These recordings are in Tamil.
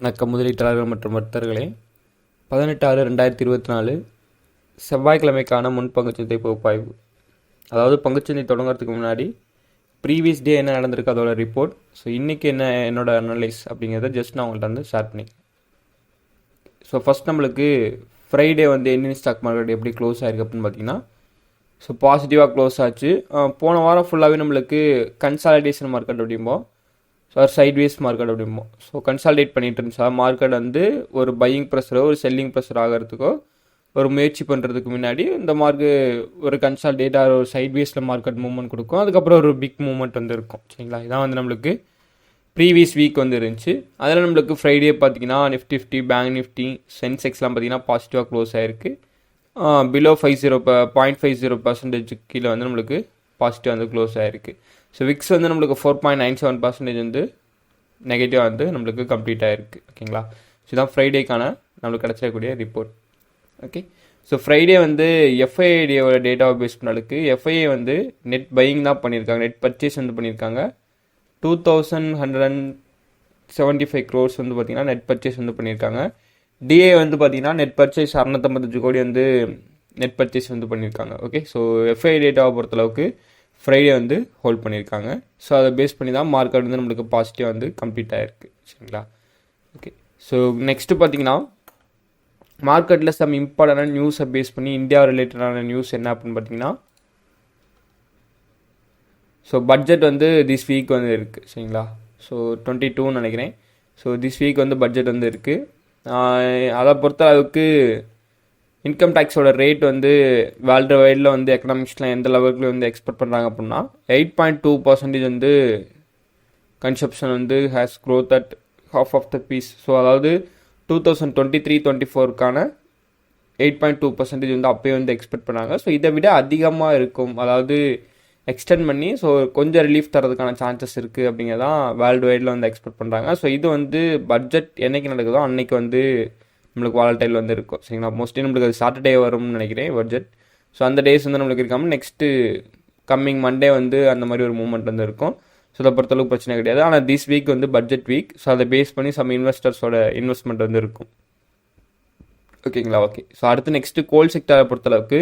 வணக்கம். முதலீட்டாளர்கள் மற்றும் வர்த்தகர்களே பதினெட்டு ஆறு ரெண்டாயிரத்தி இருபத்தி நாலு செவ்வாய்க்கிழமைக்கான முன் பங்குச்சந்தை பகுப்பாய்வு. அதாவது பங்குச்சந்தை தொடங்குறதுக்கு முன்னாடி ப்ரீவியஸ் டே என்ன நடந்திருக்கு அதோட ரிப்போர்ட் ஸோ இன்றைக்கி என்ன என்னோடய அனலைஸ் அப்படிங்கிறத ஜஸ்ட் நான் உங்கள்கிட்ட வந்து ஷேர் பண்ணி ஸோ ஃபஸ்ட் நம்மளுக்கு ஃப்ரைடே வந்து இந்தியன் ஸ்டாக் மார்க்கெட் எப்படி க்ளோஸ் ஆயிருக்கு அப்படின்னு பார்த்தீங்கன்னா ஸோ பாசிட்டிவாக க்ளோஸ் ஆச்சு. போன வாரம் ஃபுல்லாகவே நம்மளுக்கு கன்சாலிடேஷன் மார்க்கெட் அப்படிம்போம் ஸோ சைட்வேஸ் மார்க்கெட் அப்படிமோ ஸோ கன்சால்டேட் பண்ணிட்டு இருந்துச்சா. மார்க்கெட் வந்து ஒரு பையிங் ப்ரெஷரோ ஒரு செல்லிங் ப்ரெஷர் ஆகிறதுக்கோ ஒரு முயற்சி பண்ணுறதுக்கு முன்னாடி இந்த மார்க்கு ஒரு கன்சால்டேட்டாக ஒரு சைட்வேஸில் மார்க்கெட் மூவ்மெண்ட் கொடுக்கும். அதுக்கப்புறம் ஒரு பிக் மூவ்மெண்ட் வந்து இருக்கும். சரிங்களா? இதான் வந்து நம்மளுக்கு ப்ரீவியஸ் வீக் வந்து இருந்துச்சு. அதில் நம்மளுக்கு ஃப்ரைடே பார்த்தீங்கன்னா நிஃப்டி ஃபிஃப்டி பேங்க் நிஃப்டி சென்செக்ஸ்லாம் பார்த்தீங்கன்னா பாசிட்டிவாக க்ளோஸ் ஆயிருக்கு. Below five zero point five zero percentage கீழே வந்து நம்மளுக்கு பாசிட்டிவ் வந்து க்ளோஸ் ஆயிருக்கு. ஸோ விக்ஸ் வந்து நம்மளுக்கு four point nine seven percentage வந்து நெகட்டிவாக வந்து நம்மளுக்கு கம்ப்ளீட் ஆகிருக்கு ஓகேங்களா ஸோ இதான் ஃப்ரைடேக்கான நம்மளுக்கு கிடச்சிடக்கூடிய ரிப்போர்ட் ஓகே ஸோ ஃப்ரைடே வந்து எஃப்ஐடியோட டேட்டாவை பேஸ் பண்ணாலுக்கு எஃப்ஐஏ வந்து நெட் பையிங் தான் பண்ணியிருக்காங்க. நெட் பர்ச்சேஸ் வந்து பண்ணியிருக்காங்க. Two thousand hundred and seventy five crores வந்து பார்த்தீங்கன்னா நெட் பர்ச்சேஸ் வந்து பண்ணியிருக்காங்க. டிஏ வந்து பார்த்தீங்கன்னா நெட் பர்ச்சேஸ் அறநூத்தம்பத்தஞ்சு கோடி வந்து நெட் பர்ச்சேஸ் வந்து பண்ணியிருக்காங்க. ஓகே ஸோ எஃப்ஐ டேட்டாவை பொறுத்தளவுக்கு ஃப்ரைடே வந்து ஹோல்ட் பண்ணியிருக்காங்க. ஸோ அதை பேஸ் பண்ணி தான் மார்க்கெட் வந்து நம்மளுக்கு பாசிட்டிவாக வந்து கம்ப்ளீட் ஆகிருக்கு சரிங்களா? ஓகே ஸோ நெக்ஸ்ட்டு பார்த்தீங்கன்னா மார்க்கெட்டில் சம் இம்பார்ட்டண்டான நியூஸை பேஸ் பண்ணி இந்தியா ரிலேட்டடான நியூஸ் என்ன அப்படின்னு பார்த்தீங்கன்னா ஸோ பட்ஜெட் வந்து திஸ் வீக் வந்து இருக்குது சரிங்களா? ஸோ டுவெண்ட்டி டூன்னு நினைக்கிறேன். ஸோ திஸ் வீக் வந்து பட்ஜெட் வந்து இருக்குது அதை பொறுத்த அளவுக்கு இன்கம் டேக்ஸோட ரேட் வந்து வேர்ல்டு வைடில் வந்து எக்கனாமிக்ஸில் எந்த லெவலுக்கு வந்து எக்ஸ்பெக்ட் பண்ணுறாங்க அப்படின்னா எயிட் பாயிண்ட் டூ பர்சன்டேஜ் வந்து கன்சப்ஷன் வந்து has growth at half of the pace so அதாவது two thousand twenty three twenty ஃபோருக்கான eight point two percentage வந்து அப்போயே வந்து எக்ஸ்பெக்ட் பண்ணாங்க. ஸோ இதை விட அதிகமாக இருக்கும். அதாவது எக்ஸ்டெண்ட் பண்ணி ஸோ கொஞ்சம் ரிலீஃப் தரதுக்கான சான்சஸ் இருக்குது அப்படிங்கிறதான் வேர்ல்டு வைடில் வந்து எக்ஸ்பெக்ட் பண்ணுறாங்க ஸோ இது வந்து பட்ஜெட் என்றைக்கு நடக்குதோ அன்னைக்கு வந்து நம்மளுக்கு வாலட்டைல் வந்து இருக்கும். சரிங்களா? மோஸ்ட்லி நம்மளுக்கு அது சாட்டர்டே வரும்னு நினைக்கிறேன் பட்ஜெட் ஸோ அந்த டேஸ் வந்து நம்மளுக்கு இருக்காமல் நெக்ஸ்ட்டு கம்மிங் மண்டே வந்து அந்த மாதிரி ஒரு மூமெண்ட் வந்து இருக்கும். ஸோ அதை பொறுத்தளவுக்கு பிரச்சனை கிடையாது. ஆனால் திஸ் வீக் வந்து பட்ஜெட் வீக் ஸோ அதை பேஸ் பண்ணி சம் இன்வெஸ்டர்ஸோட இன்வெஸ்ட்மெண்ட் வந்து இருக்கும். ஓகேங்களா? ஓகே. ஸோ அடுத்து நெக்ஸ்ட்டு கோல் செக்டரை பொறுத்தளவுக்கு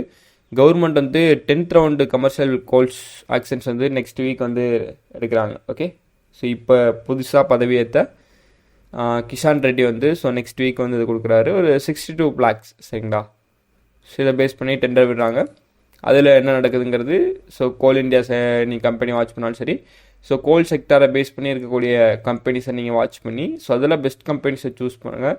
கவர்மெண்ட் வந்து tenth round commercial coals auctions வந்து நெக்ஸ்ட் வீக் வந்து எடுக்கிறாங்க. ஓகே ஸோ இப்போ புதுசாக பதவியேற்ற கிஷான் ரெட்டி வந்து ஸோ நெக்ஸ்ட் வீக் வந்து இது கொடுக்குறாரு. ஒரு சிக்ஸ்டி டூ பிளாக்ஸ் சரிங்களா? ஸோ இதை பேஸ் பண்ணி டெண்டர் விடுறாங்க. அதில் என்ன நடக்குதுங்கிறது ஸோ கோல் இந்தியா நீ கம்பெனி வாட்ச் பண்ணாலும் சரி ஸோ கோல் செக்டாரை பேஸ் பண்ணி இருக்கக்கூடிய கம்பெனிஸை நீங்கள் வாட்ச் பண்ணி ஸோ அதில் பெஸ்ட் கம்பெனிஸை சூஸ் பண்ணுங்கள்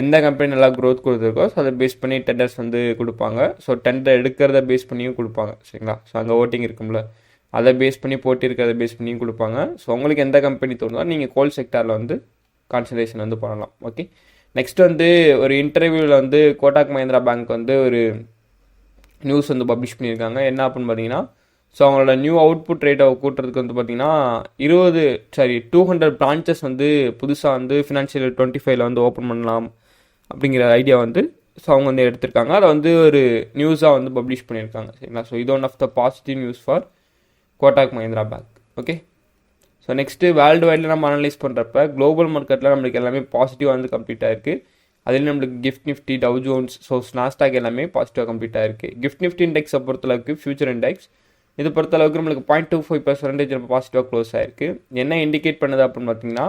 எந்த கம்பெனி நல்லா க்ரோத் கொடுத்துருக்கோ ஸோ அதை பேஸ் பண்ணி டெண்டர்ஸ் வந்து கொடுப்பாங்க. ஸோ டெண்டர் எடுக்கிறத பேஸ் பண்ணியும் கொடுப்பாங்க சரிங்களா? ஸோ அங்கே ஓட்டிங் இருக்கும்ல. அதை பேஸ் பண்ணி போட்டி இருக்கிறத பேஸ் பண்ணியும் கொடுப்பாங்க. ஸோ உங்களுக்கு எந்த கம்பெனி தோணுதோ நீங்கள் கோல் செக்டாரில் வந்து கான்சன்ட்ரேஷன் வந்து பண்ணலாம். ஓகே நெக்ஸ்ட் வந்து ஒரு இன்டர்வியூவில் வந்து கோட்டாக் மஹிந்திரா பேங்க் வந்து ஒரு நியூஸ் வந்து பப்ளிஷ் பண்ணியிருக்காங்க. என்ன அப்படின்னு பார்த்தீங்கன்னா ஸோ அவங்களோட நியூ அவுட்புட் ரேட்டை கூட்டுறதுக்கு வந்து பார்த்தீங்கன்னா இருபது சாரி டூ ஹண்ட்ரட் பிரான்ச்சஸ் வந்து புதுசாக வந்து ஃபினான்ஷியல் டுவெண்ட்டி ஃபைவ்ல வந்து ஓப்பன் பண்ணலாம் அப்படிங்கிற ஐடியா வந்து ஸோ அவங்க வந்து எடுத்திருக்காங்க. அதை வந்து ஒரு நியூஸாக வந்து பப்ளிஷ் பண்ணியிருக்காங்க. சரிங்களா? ஸோ இது one of the positive news for Kotak Mahindra bank okay so next world வைடில் நம்ம அனலைஸ் பண்ணுறப்ப குளோபல் மார்க்கெட்டில் நம்மளுக்கு எல்லாமே பாசிட்டிவாக வந்து கம்ப்ளீட் ஆயிருக்கு. அதில் நம்மளுக்கு GIFT Nifty Dow Jones so Nasdaq எல்லாமே பாசிட்டிவாக கம்ப்ளீட் ஆயிருக்கு. கிஃப்ட் நிஃப்டி இண்டெக்ஸை பொறுத்தளவுக்கு ஃபியூச்சர் இண்டெக்ஸ் இது பொறுத்தளவுக்கு நம்மளுக்கு பாயிண்ட் டூ ஃபைவ் பர்சன்டேஜ் பாசிட்டிவாக க்ளோஸ் ஆயிருக்கு. என்ன இண்டிகேட் பண்ணுது அப்படின்னு பார்த்தீங்கன்னா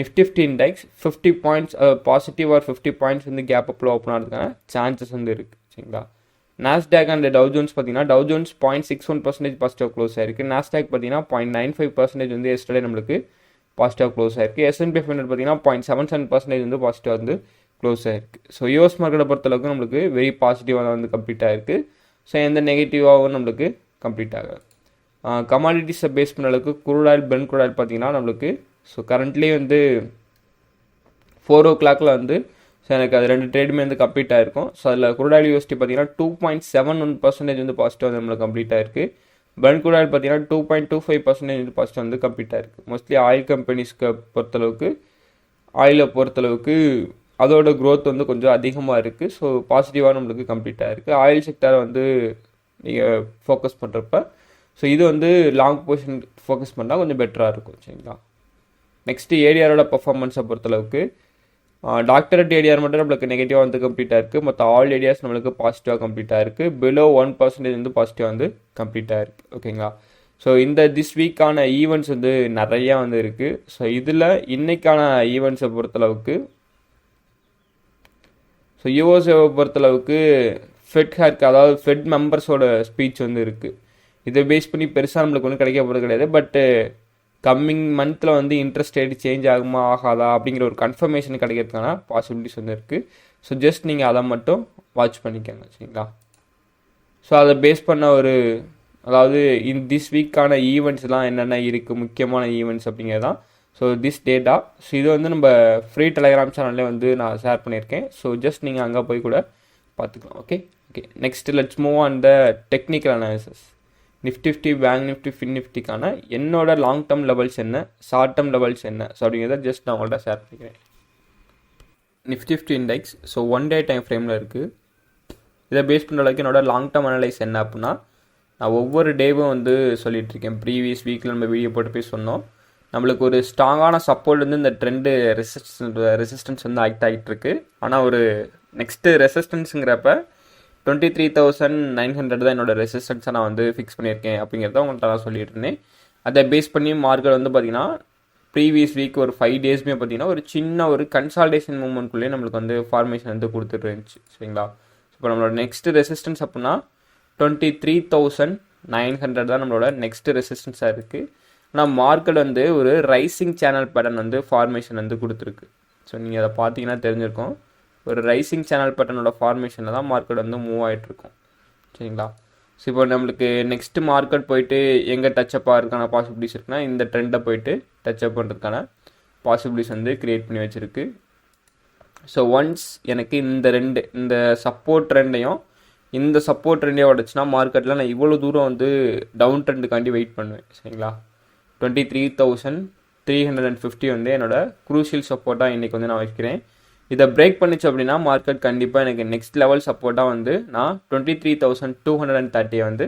Nifty fifty index fifty points positive or fifty points வந்து கேப் அப்பில் ஓப்பன் ஆகிறதுக்கான சான்சஸ் வந்து இருக்குது சரிங்களா? நாஸ்டாக் அண்ட் டவு ஜோன்ஸ் பார்த்தீங்கன்னா Dow Jones point six one percentage positive close ஆயிருக்கு. நாஸ்டாக் பார்த்தீங்கன்னா பாயிண்ட் நைன் ஃபைவ் பர்சன்டேஜ் வந்து எஸ்டர்டே நம்மளுக்கு பாசிட்டிவ் க்ளோஸ் ஆயிருக்கு. எஸ்என்பி ஹண்ட்ரட் பார்த்தீங்கன்னா பாயிண்ட் செவன் செவன் பர்சன்டேஜ் வந்து பாசிட்டிவ் வந்து க்ளோஸ் ஆயிருக்கு. ஸோ யூஎஸ் மார்க்கெட்டை பொறுத்தளவுக்கு நம்மளுக்கு வெரி பாசிட்டிவாக வந்து கம்ப்ளீட் ஆயிருக்கு. ஸோ எந்த நெகட்டிவாகவும் நம்மளுக்கு கம்ப்ளீட் ஆகாது. கமாடிட்டிஸை பேஸ் பண்ண அளவுக்கு crude oil Brent crude oil பார்த்தீங்கன்னா நம்மளுக்கு ஸோ கரண்ட்லி வந்து ஃபோர் ஓ கிளாக்ல வந்து ஸோ எனக்கு அது ரெண்டு ட்ரேடுமே வந்து கம்ப்ளீட் ஆயிருக்கும். ஸோ அதில் குரூடாயில் யூஎஸ்டி பார்த்தீங்கன்னா two point seven one percentage வந்து பாசிட்டிவ் வந்து நம்மளுக்கு கம்ப்ளீட் ஆயிருக்கு. பென் குரூடாயில் பார்த்தீங்கன்னா two point two five percentage வந்து பாசிட்டிவ் வந்து கம்ப்ளீட் ஆயிருக்கு. மோஸ்ட்லி ஆயில் கம்பெனிஸ்க்கு பொறுத்தளவுக்கு ஆயிலை பொறுத்தளவுக்கு அதோட க்ரோத் வந்து கொஞ்சம் அதிகமாக இருக்குது ஸோ பாசிட்டிவாக நம்மளுக்கு கம்ப்ளீட் ஆயிருக்கு. ஆயில் செக்டாரை வந்து நீங்கள் ஃபோக்கஸ் பண்ணுறப்ப ஸோ இது வந்து லாங் பொசிஷன் ஃபோக்கஸ் பண்ணால் கொஞ்சம் பெட்டராக இருக்கும் சரிங்களா? நெக்ஸ்ட்டு ஏரியாவோட பர்ஃபார்மன்ஸை பொறுத்தளவுக்கு டாக்டர் ஏடிஆர் மட்டும் நம்மளுக்கு நெகட்டிவாக வந்து கம்ப்ளீட்டாக இருக்குது மற்ற ஆல் ஏரியாஸ் நம்மளுக்கு பாசிட்டிவாக கம்ப்ளீட்டாக இருக்குது பிலோ ஒன் பர்சன்டேஜ் வந்து பாசிட்டிவாக வந்து கம்ப்ளீட்டாக இருக்குது ஓகேங்களா ஸோ இந்த திஸ் வீக்கான ஈவெண்ட்ஸ் வந்து நிறையா வந்து இருக்குது ஸோ இதில் இன்றைக்கான ஈவெண்ட்ஸை பொறுத்தளவுக்கு ஸோ யூஎஸ்ஏவை பொறுத்தளவுக்கு ஃபெட் ஹேர்க்கு அதாவது ஃபெட் மெம்பர்ஸோட ஸ்பீச் வந்து இருக்குது இதை பேஸ் பண்ணி பெருசாக நம்மளுக்கு ஒன்றும் கிடைக்க போகிறது கிடையாது. பட்டு கம்மிங் மந்தில் வந்து இன்ட்ரெஸ்ட் ரேட் சேஞ்ச் ஆகுமா ஆகாதா அப்படிங்கிற ஒரு கன்ஃபர்மேஷன் கிடைக்கிறதுக்கான பாசிபிலிட்டிஸ் வந்து இருக்குது ஸோ ஜஸ்ட் நீங்கள் அதை மட்டும் வாட்ச் பண்ணிக்கோங்க சரிங்களா? ஸோ அதை பேஸ் பண்ண ஒரு அதாவது இன் திஸ் வீக்கான ஈவெண்ட்ஸ்லாம் என்னென்ன இருக்குது முக்கியமான ஈவெண்ட்ஸ் அப்படிங்கிறதான் ஸோ திஸ் டேட்டா ஸோ இது வந்து நம்ம ஃப்ரீ டெலகிராம் சேனல்லே வந்து நான் ஷேர் பண்ணியிருக்கேன். ஸோ ஜஸ்ட் நீங்கள் அங்கே போய் கூட பார்த்துக்கலாம் okay okay next let's move on the technical analysis Nifty fifty bank Nifty fin நிஃப்டிக்கான என்னோட லாங் டேர்ம் லெவல்ஸ் என்ன ஷார்ட் டேர்ம் லெவல்ஸ் என்ன? ஸோ அப்படிங்கிறத ஜஸ்ட் நான் உங்கள்கிட்ட ஷேர் பண்ணிக்கிறேன். Nifty fifty index so one day time ஃப்ரேமில் இருக்குது இதை பேஸ் பண்ணுற அளவுக்கு என்னோட லாங் டேர்ம் அனலைஸ் என்ன அப்படின்னா நான் ஒவ்வொரு டேவும் வந்து சொல்லிகிட்ருக்கேன் இருக்கேன். ப்ரீவியஸ் வீக்கில் நம்ம வீடியோ போட்டு போய் சொன்னோம். நம்மளுக்கு ஒரு ஸ்ட்ராங்கான சப்போர்ட் வந்து இந்த ட்ரெண்டு ரெசிஸ்டன்ஸ் ரெசிஸ்டன்ஸ் வந்து ஆக்ட் ஆகிட்டு இருக்கு. ஆனால் ஒரு next ரெசிஸ்டன்ஸுங்கிறப்ப twenty three thousand nine hundred தான் என்னோட ரெசிஸ்டன்ஸை நான் வந்து ஃபிக்ஸ் பண்ணியிருக்கேன் அப்படிங்கிறத உங்கள்கிட்ட நான் சொல்லிட்டு இருந்தேன் அதை பேஸ் பண்ணி மார்க்கெட் வந்து பார்த்தீங்கன்னா ப்ரீவியஸ் வீக் ஒரு ஃபைவ் டேஸ்மே பார்த்தீங்கன்னா ஒரு சின்ன ஒரு கன்சால்டேஷன் மூமெண்ட்குள்ளேயே நம்மளுக்கு வந்து ஃபார்மேஷன் வந்து கொடுத்துட்டு இருந்துச்சு. சரிங்களா? இப்போ நம்மளோட நெக்ஸ்ட் ரெசிஸ்டன்ஸ் அப்படின்னா twenty three thousand nine hundred தான் நம்மளோட நெக்ஸ்ட் ரெசிஸ்டன்ஸாக இருக்குது ஆனால் மார்க்கெட் வந்து ஒரு ரைசிங் சேனல் பேட்டர்ன் வந்து ஃபார்மேஷன் வந்து கொடுத்துருக்கு. ஸோ நீங்கள் அதை பார்த்தீங்கன்னா தெரிஞ்சிருக்கும். ஒரு ரைசிங் சேனல் பட்டனோட ஃபார்மேஷனில் தான் மார்க்கெட் வந்து மூவ் ஆகிட்டுருக்கும் சரிங்களா? ஸோ இப்போ நம்மளுக்கு நெக்ஸ்ட் மார்க்கெட் போயிட்டு எங்கே டச்சப் ஆகிறதுக்கான பாசிபிலிட்டிஸ் இருக்குன்னா இந்த ட்ரெண்டை போயிட்டு டச்சப் பண்ணுறதுக்கான பாசிபிலிட்டிஸ் வந்து க்ரியேட் பண்ணி வச்சுருக்கு. ஸோ ஒன்ஸ் எனக்கு இந்த ரெண்டு இந்த சப்போர்ட் ட்ரெண்டையும் இந்த சப்போர்ட் ட்ரெண்டையும் உடச்சுன்னா மார்க்கெட்டில் நான் இவ்வளோ தூரம் வந்து டவுன் ட்ரெண்டுக்காண்டி வெயிட் பண்ணுவேன். சரிங்களா? Twenty three thousand three hundred and fifty வந்து என்னோட குரூஷியல் சப்போர்ட்டாக இன்றைக்கி வந்து நான் வைக்கிறேன். இதை பிரேக் பண்ணிச்சு அப்படின்னா மார்க்கெட் கண்டிப்பாக எனக்கு நெக்ஸ்ட் லெவல் சப்போர்ட்டாக வந்து நான் twenty three thousand two hundred and தேர்ட்டியை வந்து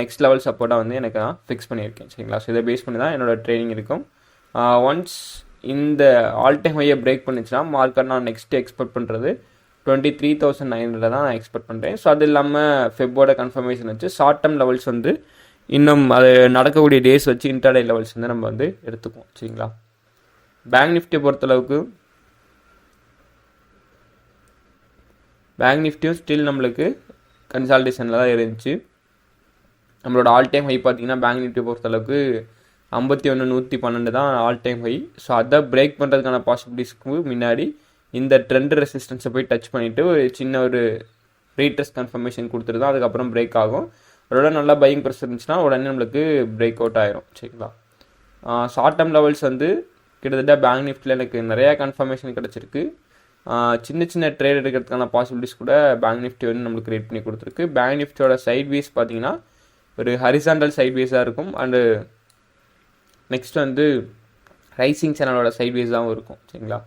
நெக்ஸ்ட் லெவல் சப்போர்ட்டாக வந்து எனக்கு நான் ஃபிக்ஸ் பண்ணியிருக்கேன். சரிங்களா? ஸோ இதை பேஸ் பண்ணி தான் என்னோடய ட்ரைனிங் இருக்கும் ஒன்ஸ் இந்த ஆல் டைம் ஹையை பிரேக் பண்ணிச்சுன்னா மார்க்கெட் நான் நெக்ஸ்ட் எக்ஸ்பெக்ட் பண்ணுறது twenty three thousand nine hundred தான் நான் எக்ஸ்பெக்ட் பண்ணுறேன் ஸோ அது இல்லாமல் ஃபெப்போட கன்ஃபர்மேஷன் வச்சு ஷார்ட் டேர்ம் லெவல்ஸ் வந்து இன்னும் அது நடக்கக்கூடிய டேஸ் வச்சு இன்டர்டே லெவல்ஸ் வந்து நம்ம வந்து எடுத்துக்குவோம். சரிங்களா? பேங்க் நிஃப்டி பொறுத்தளவுக்கு பேங்க் நிஃப்டியும் ஸ்டில் நம்மளுக்கு கன்சால்டேஷனில் தான் இருந்துச்சு. நம்மளோட ஆல் டைம் ஹை பார்த்தீங்கன்னா பேங்க் நிஃப்டி பொறுத்தளவுக்கு ஐம்பத்தி ஒன்று நூற்றி பன்னெண்டு தான் ஆல் டைம் ஹை ஸோ அதை பிரேக் பண்ணுறதுக்கான பாசிபிலிட்டிஸ்க்கு முன்னாடி இந்த ட்ரெண்ட் ரெசிஸ்டன்ஸை போய் டச் பண்ணிவிட்டு ஒரு சின்ன ஒரு ரீட்ரஸ் கன்ஃபர்மேஷன் கொடுத்துட்டு தான் அதுக்கப்புறம் பிரேக் ஆகும். அதோட நல்லா பையிங் ப்ரெஷர் இருந்துச்சுன்னா உடனே நம்மளுக்கு பிரேக் அவுட் ஆயிரும். சரிங்களா? ஷார்ட் டேர்ம் லெவல்ஸ் வந்து கிட்டத்தட்ட பேங்க் நிஃப்டியில் எனக்கு நிறையா கன்ஃபர்மேஷன் கிடச்சிருக்கு. சின்ன சின்ன ட்ரேட் எடுக்கிறதுக்கான பாசிபிலிட்டிஸ் கூட பேங்க் நிஃப்டி வந்து நம்மளுக்கு கிரியேட் பண்ணி கொடுத்துருக்கு. பேங்க் நிஃப்டியோட சைட் வேஸ் பார்த்தீங்கன்னா ஒரு ஹரிசாண்டல் சைட் வேஸாக இருக்கும். அண்டு நெக்ஸ்ட் வந்து ரைசிங் சேனலோட சைட் வேஸாகவும் இருக்கும். சரிங்களா?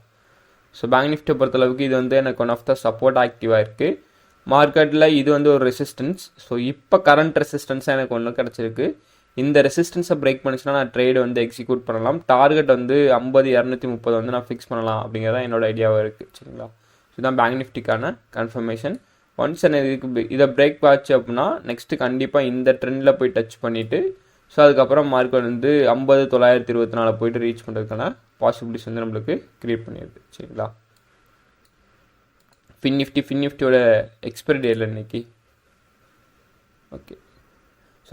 ஸோ பேங்க் நிஃப்டியை பொறுத்தளவுக்கு இது வந்து எனக்கு ஒன் ஆஃப் த சப்போர்ட் ஆக்டிவாக இருக்குது மார்க்கெட்டில் இது வந்து ஒரு ரெசிஸ்டன்ஸ் ஸோ இப்போ கரண்ட் ரெசிஸ்டன்ஸாக எனக்கு ஒன்று கிடச்சிருக்கு. இந்த ரெசிஸ்டன்ஸை பிரேக் பண்ணிச்சுன்னா நான் ட்ரேடு வந்து எக்ஸிக்யூட் பண்ணலாம். டார்கெட் வந்து ஐம்பது இரநூத்தி முப்பது வந்து நான் ஃபிக்ஸ் பண்ணலாம் அப்படிங்கிறத என்னோட ஐடியாவாக இருக்குது சரிங்களா? இதுதான் பேங்க் நிஃப்டிக்கான கன்ஃபர்மேஷன் ஒன்ஸ் எனக்கு இதுக்கு இதை பிரேக் ஆச்சு அப்படின்னா நெக்ஸ்ட்டு கண்டிப்பாக இந்த ட்ரெண்டில் போய் டச் பண்ணிவிட்டு ஸோ அதுக்கப்புறம் மார்க்கெட் வந்து ஐம்பது தொள்ளாயிரத்தி இருபத்தி நாலு போயிட்டு ரீச் பண்ணுறதுக்கான பாசிபிலிட்டிஸ் வந்து நம்மளுக்கு க்ரியேட் பண்ணிடுது சரிங்களா? ஃபின் நிஃப்டி ஃபின் நிஃப்டியோட எக்ஸ்பைரி டேட்டில் இன்னைக்கு. ஓகே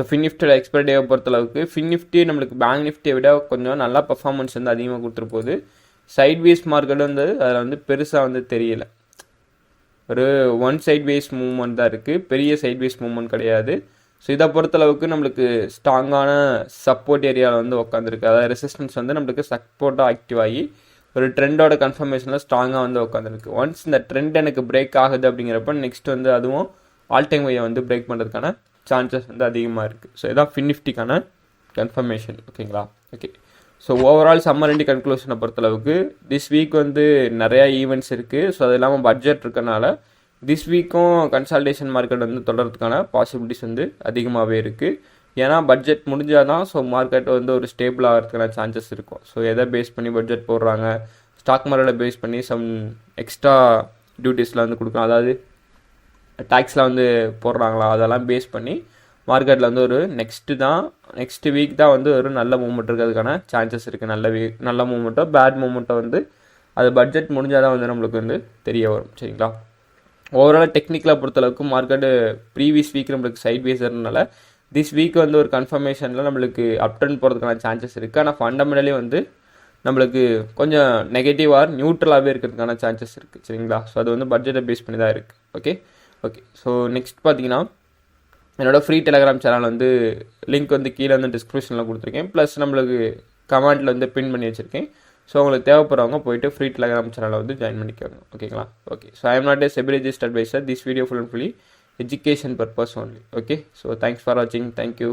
ஸோ ஃபின் எக்ஸ்பைரி டேவை பொறுத்தளவுக்கு ஃபின்னிஃப்டி நம்மளுக்கு பேங்க் நிஃப்டியை விட கொஞ்சம் நல்லா பர்ஃபார்மன்ஸ் வந்து அதிகமாக கொடுத்துட்டு போகுது. சைட் மார்க்கெட் வந்து அதில் வந்து பெருசாக வந்து தெரியல. ஒரு ஒன் சைட் வேஸ் மூவ்மெண்ட் தான் இருக்குது பெரிய சைட் வேஸ் மூவ்மெண்ட் கிடையாது. ஸோ இதை பொறுத்தளவுக்கு நம்மளுக்கு ஸ்ட்ராங்கான சப்போர்ட் ஏரியாவில் வந்து உட்காந்துருக்கு அதாவது ரெசிஸ்டன்ஸ் வந்து நம்மளுக்கு சப்போர்ட்டாக ஆக்டிவ் ஆகி ஒரு ட்ரெண்டோட கன்ஃபர்மேஷனில் ஸ்ட்ராங்காக வந்து உட்காந்துருக்கு ஒன்ஸ் இந்த ட்ரெண்ட் எனக்கு பிரேக் ஆகுது அப்படிங்கிறப்ப நெக்ஸ்ட் வந்து அதுவும் ஆல் டைம் வையை வந்து பிரேக் பண்ணுறதுக்கான சான்சஸ் வந்து அதிகமாக இருக்குது ஸோ இதான் ஃபின்னிஃப்டிக்கான கன்ஃபர்மேஷன் ஓகேங்களா ஓகே ஸோ ஓவரால் சம்மர் ரெண்டி கன்க்ளூஷனை பொறுத்தளவுக்கு திஸ் வீக் வந்து நிறையா ஈவெண்ட்ஸ் இருக்குது ஸோ அது இல்லாமல் பட்ஜெட் இருக்கனால திஸ் வீக்கும் கன்சல்டேஷன் மார்க்கெட் வந்து தொடர்றதுக்கான பாசிபிலிட்டிஸ் வந்து அதிகமாகவே இருக்குது ஏன்னா பட்ஜெட் முடிஞ்சால் தான் ஸோ மார்க்கெட் வந்து ஒரு ஸ்டேபிள் ஆகிறதுக்கான சான்சஸ் இருக்கும். ஸோ எதை பேஸ் பண்ணி பட்ஜெட் போடுறாங்க? ஸ்டாக் மார்க்கெட்டை பேஸ் பண்ணி சம் எக்ஸ்ட்ரா டியூட்டிஸ்லாம் வந்து கொடுக்கலாம். அதாவது டேக்ஸ்லாம் வந்து போடுறாங்களா? அதெல்லாம் பேஸ் பண்ணி மார்க்கெட்டில் வந்து ஒரு நெக்ஸ்ட்டு தான் நெக்ஸ்ட் வீக் தான் வந்து ஒரு நல்ல மூமெண்ட் இருக்கிறதுக்கான சான்சஸ் இருக்குது நல்ல வீக் நல்ல மூமெண்ட்டோ பேட் மூமெண்ட்டோ வந்து அது பட்ஜெட் முடிஞ்சால் தான் வந்து நம்மளுக்கு வந்து தெரிய வரும். சரிங்களா? ஓவரால் டெக்னிக்கலாக பொறுத்தளவுக்கு மார்க்கெட்டு ப்ரீவியஸ் வீக் நம்மளுக்கு சைட் வேஸ்றதுனால திஸ் வீக் வந்து ஒரு கன்ஃபர்மேஷனில் நம்மளுக்கு அப் போகிறதுக்கான சான்சஸ் இருக்குது ஆனால் ஃபண்டமெண்டலி வந்து நம்மளுக்கு கொஞ்சம் நெகட்டிவாக நியூட்ரலாகவே இருக்கிறதுக்கான சான்சஸ் இருக்குது சரிங்களா? ஸோ அது வந்து பட்ஜெட்டை பேஸ் பண்ணி தான் இருக்குது ஓகே ஓகே ஸோ நெக்ஸ்ட் பார்த்தீங்கன்னா என்னோடய ஃப்ரீ டெலகிராம் சேனல் வந்து லிங்க் வந்து கீழே வந்து டிஸ்கிரிப்ஷனில் கொடுத்துருக்கேன். ப்ளஸ் நம்மளுக்கு கமெண்ட்டில் வந்து பின் பண்ணி வச்சுருக்கேன். ஸோ உங்களுக்கு தேவைப்படுறவங்க போயிட்டு ஃப்ரீ டெலகிராம் சேனலை வந்து ஜாயின் பண்ணிக்கோங்க. ஓகேங்களா okay so I am not a SEBI registered this video full and fully education purpose only okay so thanks for வாட்சிங் தேங்க்யூ